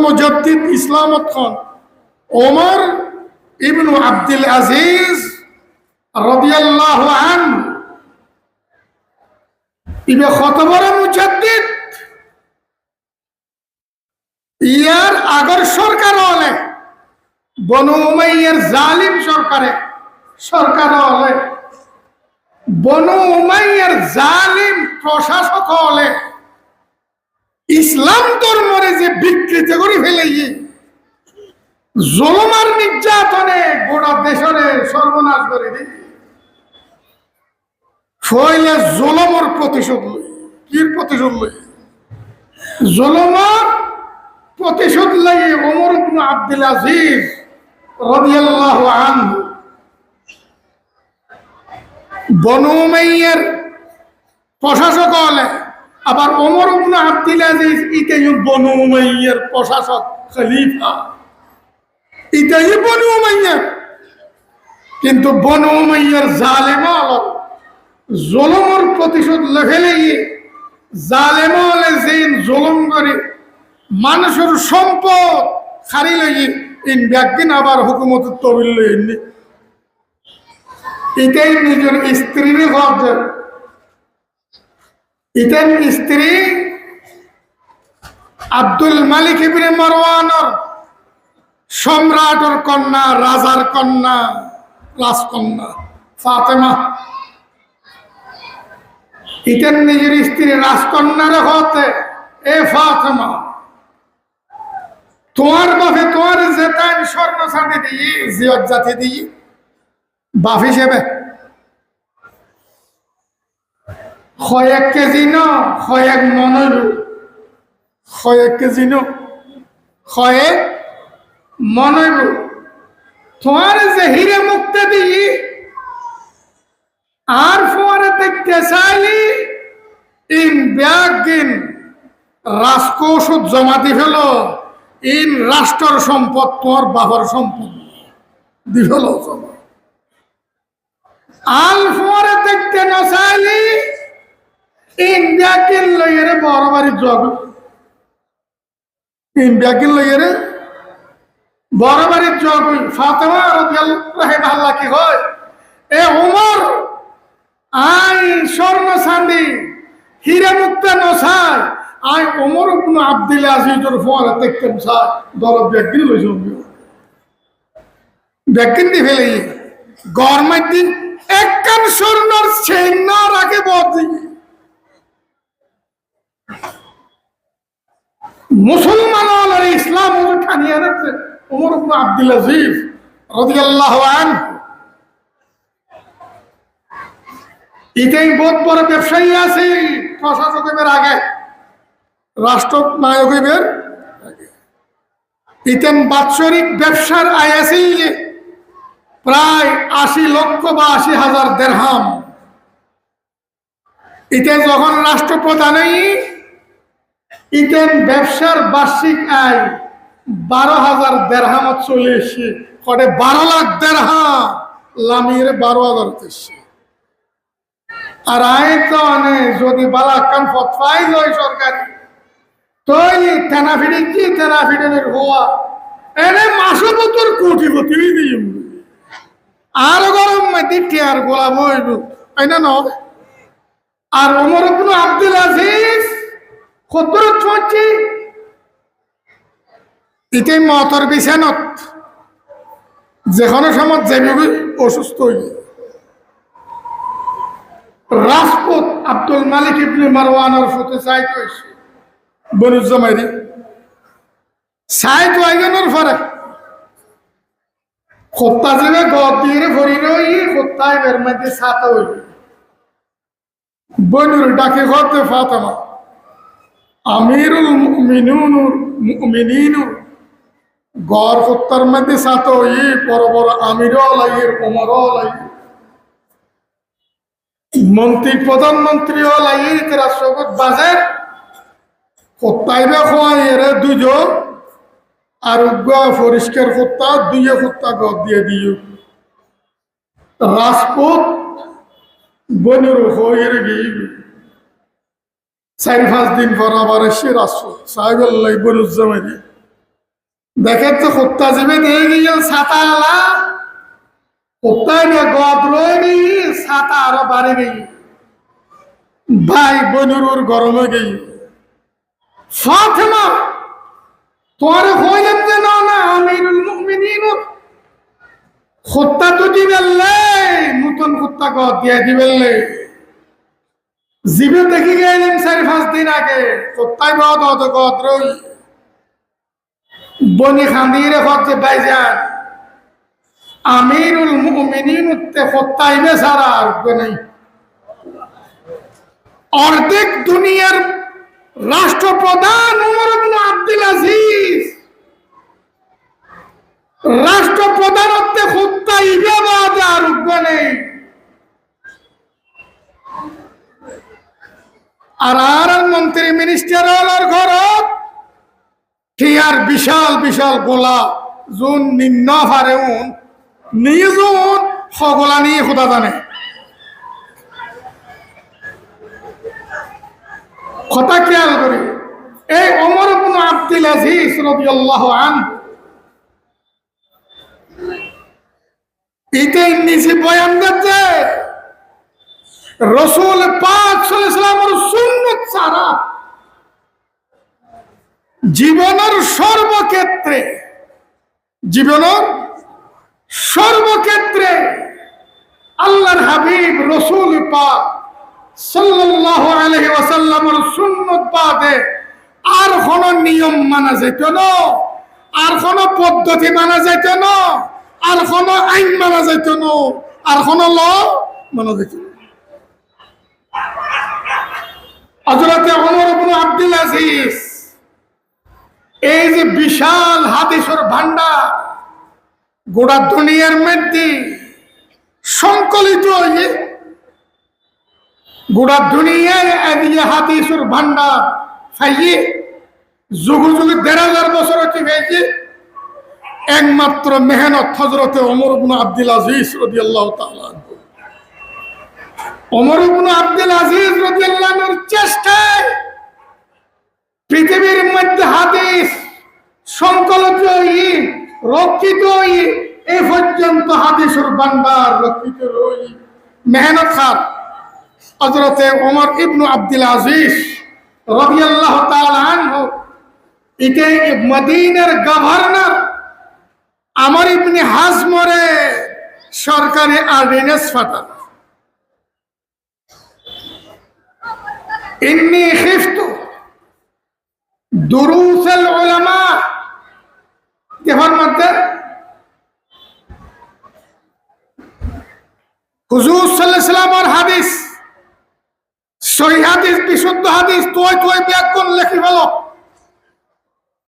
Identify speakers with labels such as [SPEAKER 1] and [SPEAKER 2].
[SPEAKER 1] মুজদ্দিদ ইসলামত খান ওমর ইবনু আব্দুল আজিজ রাদিয়াল্লাহু আনহু ইবে কত মুজদ্দিদ। ইয়ার আগর সরকার হলে বনু উমাইয়ার জালিম সরকারে সরকার হলে বনু উমাইয়ার জালিম প্রশাসক হলে ইসলাম ধর্মরে যে বিকৃত করে ফেলেছে, জলমার নির্যাতনে গোটা দেশরে সর্বনাশ করে দিই ফইলে জলমর প্রতিশোধ লই কির প্রতিশোধ লই জলমর প্রতিশোধ লাগে ওমর ইবনে আব্দুল আজিজ রাদিয়াল্লাহু আনহু বনু উমাইয়ার প্রশাসক হলে আবার ওমর ইবনে আব্দুল আজিজ ইতেই বনু উমাইয়ার প্রশাসক খলিফা। ইতেই বনু উমাইয়ার কিন্তু বনু উমাইয়ার জালেম আলম জলমর প্রতিশোধ লেখেলেই জালেম হলে যেন জলম করে, মানুষের সম্পদ খারি লাগি ইন ব্যাগদিন আবার হুকুমত তবিল লইনি এটাই নিজের স্ত্রীর ভাবছেন ইতেন স্ত্রী আব্দুল মালিক ইবনে মারওয়ানর সম্রাটর কন্যা, রাজার কন্যা, রাজকন্যা ফাতেমা। ইতেন নিজের স্ত্রী রাজকন্যার হতে, এ ফাতেমা, তোমার বাপে তোমার তাই স্বর্ণ ছাড়ে দিই জিয়ত জাতি দিই বাপ হিসেবে কয়েক কেজি ন কয়েক মনের কয়েক কেজি ন কয়েক মনের তোমার যে হিরে মুক্তি দিই আর ফোয়ারে দেখতে চাইলি, ইন ব্যাগ গিন রাজকোষ জমা দি ফেল, ইন রাষ্ট্রের সম্পদ, তোমার বাবার সম্পদ দি ফেল। আল ফোয়ারে দেখতে না চাইলি ইন ব্যাগিন লইয়েরে বড় জগ ইন ব্যাগিন লইয়েরে জগ ফাতেমা রাদিয়াল্লাহু আল্লাহ কি হয় এ উমর আই স্বর্ণ চান্দি হিরে মুক্ত নসাই আই আজিজের ফোন দেখতেম সাই দর ব্যাগিন লইছ ব্যাগিন দি ফেলে গরমাই দিন একখান স্বর্ণর চেন না রাখে বদি মুসলমান ইসলাম ওমর ইবনে আব্দুল আজিজ এটাই বোধ বড় ব্যবসায়ী আছে প্রশাসকের আগে রাষ্ট্র নায়কের ইতেন বাৎসরিক ব্যবসার আয় আছে প্রায় আশি লক্ষ বা আশি হাজার দেড়হাম। ইতে যখন রাষ্ট্রপ্রধানই ইতেন ব্যবসার বার্ষিক আয় বারো হাজার দেড়হামত চলে এসে কটে বারো লাখ দেড়হাম লামিয়ে বারো হাজার আর আইন তো অনে যদি বালা কান ফতফাই লয় সরকারি। তই তেনাফিডি কি তেনাফিডের হওয়া? এনে মাসে বতর কোটি কোটি আর গরম মাটি টিয়ার গোলাপ হইব, তাই না আর ইবনে আব্দুল আজিজ সত্তর চলছে। ইতে মতর বিছানত। যেখানে সময় যাবি অসুস্থ হয়ে রাজপুত আব্দুল মালিক ইবনে মারওয়ানের সাথে সাইট হয়েছে। বনুজ্জামাইরি সাইট ওয়াইগনের পরে খোত্তা যাবে গদ দিয়ে ভরি রই খোত্তা এর মধ্যে সাতা হইল বনুর ডাকে ঘরতে ফাতেমা। আমিরুল মুমিনুনুর, মুমিনিনুর। গড় খোত্তার মধ্যে সাতা হই বড় বড় আমিরও লাইয়ের ওমরও লাইয়ের মন্ত্রী প্রধানমন্ত্রী হল এই রাষ্ট্রপত বাজেট কোথাইবে খোয়া এরে দুজন। আর পরিষ্কার কুত্তা দুইয়ে কুত্তা গদ দিয়ে দিও। রাজপুত, বনের হয়ে গিয়ে। চারি পাঁচ দিন পর আবার এসে রাজপুত সাহেব বনুজ্জামাই দেখে তো হত্যা যাবে দিয়ে গিয়ে ছাতা আলা। হত্যায় নিয়ে গদ রয়ে গেই ছাতা আরও বাড়ে গেই ভাই বনুর গরমে গেই ফাতেমা তোমার হইলেন যে না না, আমিরুল মুমিনিন। হত্যা তো দিবেললে নতুন হত্যা গদ দিয়ে দিবেললে জিবে দেখি গেলেন চারি পাঁচ দিন আগে। হত্যায় গদ অত গদ রই বনি খান্দিরে হচ্ছে বাইজান আমিরুল মুমিনিন উত্তে হত্যাইবে সারা আর নেই অর্ধেক দুনিয়ার রাষ্ট্রপ্রধান উমর ইবনে আব্দুল আজিজ। রাষ্ট্রপ্রধানত্বে হত্যাইবে বাদ আর নেই আর আর মন্ত্রী মিনিস্টার ঘরত। আর বিশাল বিশাল গোলা। যোন নিম্ন হারে উন নিজন সগলা নিয়ে খোদা জানে। কথা খেয়াল করে। এই অমর ইবনে আব্দুল আজিজ রাদিয়াল্লাহু আন, এটাই নিচে বয়ান দিচ্ছে রসুল পাক সাল্লাল্লাহু সুন্নত ছাড়া জীবনের সর্বক্ষেত্রে জীবনের সর্বক্ষেত্রে আল্লাহর হাবিব রসুল পাক আলাইহি ওয়াসাল্লামের সুন্নত বাদে আর কোন নিয়ম মানা যেত না, আর কোন পদ্ধতি মানা যেত না, আর কোন আইন মানা যেত না, আর কোন ল মানা যেত না। হযরতে ওমর ইবনে আব্দুল আজিজ এই যে বিশাল হাদিসের ভান্ডার, গোটা দুনিয়ার মধ্যে সংকলিত হয়ে গোটা দুনিয়ার এদিকে হাদিসের ভান্ডার ফাইয়ে যুগ যুগে দেড় হাজার বছর হয়েছে একমাত্র মেহনত হজরতে অমর আব্দুল আজিজ রাদিয়াল্লাহু আল্লাহ আনহু। অমর ইবনে আব্দুল আজিজ রাদিয়াল্লাহুর চেষ্টায় পৃথিবীর মধ্যে হাদিস সংকলিত হই রক্ষিত হই এ পর্যন্ত হাদিসের ভান্ডার রক্ষিত রই মেহনত খান হজরতে ওমর ইবনু আব্দুল আজিজ রাদিয়াল্লাহু তাআলা আনহু এটা মদিনার গভর্নর আমর ইবনে হাজমরে সরকারি অর্ডিনেন্স ফাটান। ইন্নি খিফত। দুরুসেল ওলামা দেহর মধ্যে হুজুর আলাইহি সাল্লামের হাদিস, সহি হাদিস, বিশুদ্ধ হাদিস তোই ব্যাগ ব্যাকরণ লেখি ভালো